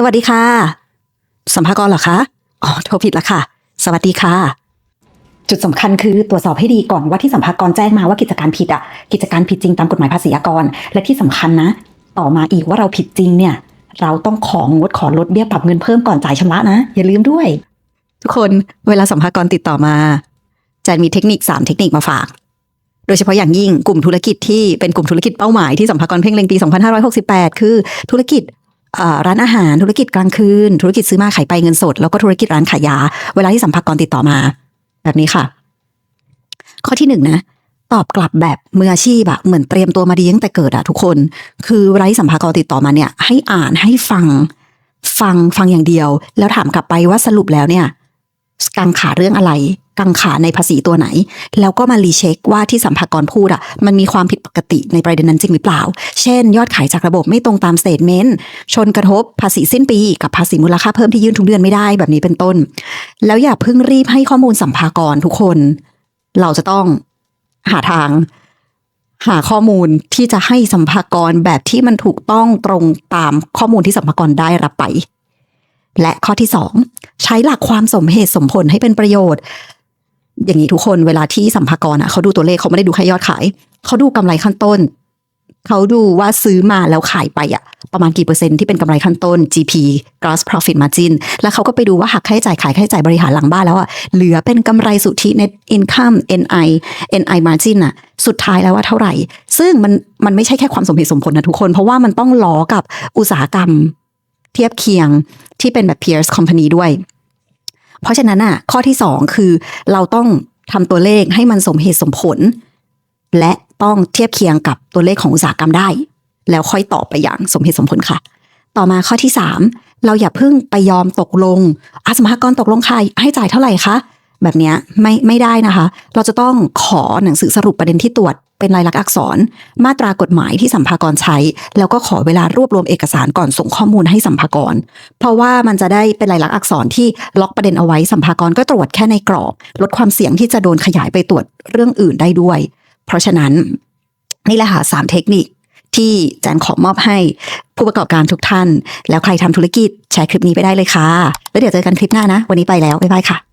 สวัสดีค่ะ สัมภากรเหรอคะ อ๋อ โทรผิดละค่ะ สวัสดีค่ะ จุดสำคัญคือตรวจสอบให้ดีก่อนว่าที่สัมภากรแจ้งมาว่ากิจการผิดอะ กิจการผิดจริงตามกฎหมายภาษีอากร และที่สำคัญนะ ต่อมาอีกว่าเราผิดจริงเนี่ย เราต้องของงดขอลดเบี้ยปรับเงินเพิ่มก่อนจ่ายชำระนะ อย่าลืมด้วย ทุกคนเวลาสัมภากรติดต่อมาจนมีเทคนิค 3 เทคนิคมาฝาก โดยเฉพาะอย่างยิ่งกลุ่มธุรกิจที่เป็นกลุ่มธุรกิจเป้าหมายที่สัมภากรเพ่งเล็งปี 2568 คือธุรกิจ ร้านอาหารธุรกิจกลางคืน ธุรกิจซื้อมาขายไปเงินสด แล้วก็ธุรกิจร้านขายยา เวลาที่สัมภากรติดต่อมา แบบนี้ค่ะ ข้อที่หนึ่งนะตอบกลับแบบมืออาชีพอะเหมือนเตรียมตัวมาดีตั้งแต่เกิดอะทุกคน คือเวลาที่สัมภากรติดต่อมาเนี่ย ให้อ่านให้ฟัง ฟังฟังอย่างเดียว แล้วถามกลับไปว่าสรุปแล้วเนี่ยกังขาเรื่องอะไร กังขาในภาษีตัวไหน แล้วก็มารีเช็คว่าที่สัมภากรพูดอะมันมีความผิดปกติในประเด็นนั้นจริงหรือเปล่า เช่น ยอดขายจากระบบไม่ตรงตามสเตทเมนต์ชนกระทบภาษีสิ้นปีกับภาษีมูลค่าเพิ่มที่ยื่นทุกเดือนไม่ได้แบบนี้เป็นต้น แล้วอย่าเพิ่งรีบให้ข้อมูลสัมภากรทุกคน เราจะต้องหาทางหาข้อมูลที่จะให้สัมภากรแบบที่มันถูกต้องตรงตามข้อมูลที่สัมภากรได้รับไป และข้อที่สองใช้หลักความสมเหตุสมผลให้เป็นประโยชน์ อย่างนี้ทุกคนเวลาที่สัมภากรอะเขาดูตัวเลขเขาไม่ได้ดูแค่ยอดขาย เขาดูกำไรขั้นต้น เขาดูว่าซื้อมาแล้วขายไปอะ ประมาณกี่เปอร์เซ็นต์ที่เป็นกำไรขั้นต้น GP gross profit margin แล้วเขาก็ไปดูว่าหักค่าใช้จ่ายขายค่าใช้จ่ายบริหารหลังบ้านแล้วอะเหลือเป็นกำไรสุทธิ net income NI NI margin อะ สุดท้ายแล้วว่าเท่าไหร่ ซึ่งมันมันไม่ใช่แค่ความสมเหตุสมผลนะทุกคน เพราะว่ามันต้องล้อกับอุตสาหกรรม เทียบเคียงที่เป็นแบบ peers company ด้วย เพราะฉะนั้นอะข้อที่สองคือเราต้องทำตัวเลขให้มันสมเหตุสมผล และต้องเทียบเคียงกับตัวเลขของอุตสาหกรรมได้ แล้วค่อยตอบไปอย่างสมเหตุสมผลค่ะ ต่อมาข้อที่สามเราอย่าเพิ่งไปยอมตกลงอาสมภากรตกลงค่ะให้จ่ายเท่าไหร่คะแบบเนี้ยไม่ไม่ได้นะคะ เราจะต้องขอหนังสือสรุปประเด็นที่ตรวจ เป็นลายลักษณ์อักษร มาตรากฎหมายที่สัมภากรใช้ แล้วก็ขอเวลารวบรวมเอกสารก่อนส่งข้อมูลให้สัมภากร เพราะว่ามันจะได้เป็นลายลักษณ์อักษรที่ล็อกประเด็นเอาไว้สัมภากรก็ตรวจแค่ในกรอบ ลดความเสี่ยงที่จะโดนขยายไปตรวจเรื่องอื่นได้ด้วย เพราะฉะนั้นนี่แหละค่ะสามเทคนิคที่แจนขอมอบให้ผู้ประกอบการทุกท่าน แล้วใครทำธุรกิจแชร์คลิปนี้ไปได้เลยค่ะ แล้วเดี๋ยวเจอกันคลิปหน้านะ วันนี้ไปแล้ว บ๊ายบายค่ะ